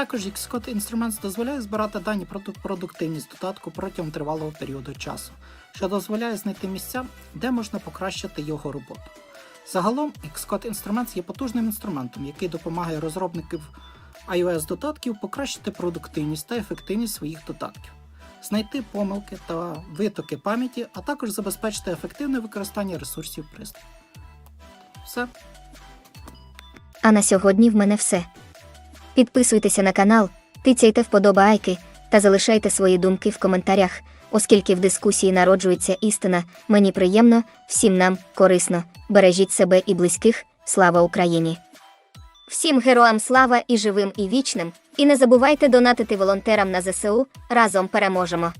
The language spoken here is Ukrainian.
Також Xcode Instruments дозволяє збирати дані про продуктивність додатку протягом тривалого періоду часу, що дозволяє знайти місця, де можна покращити його роботу. Загалом, Xcode Instruments є потужним інструментом, який допомагає розробників iOS-додатків покращити продуктивність та ефективність своїх додатків, знайти помилки та витоки пам'яті, а також забезпечити ефективне використання ресурсів пристрою. Все. А на сьогодні в мене все. Підписуйтеся на канал, тицяйте вподобайки та залишайте свої думки в коментарях, оскільки в дискусії народжується істина, мені приємно, всім нам корисно. Бережіть себе і близьких. Слава Україні! Всім героям слава і живим і вічним. І не забувайте донатити волонтерам на ЗСУ. Разом переможемо!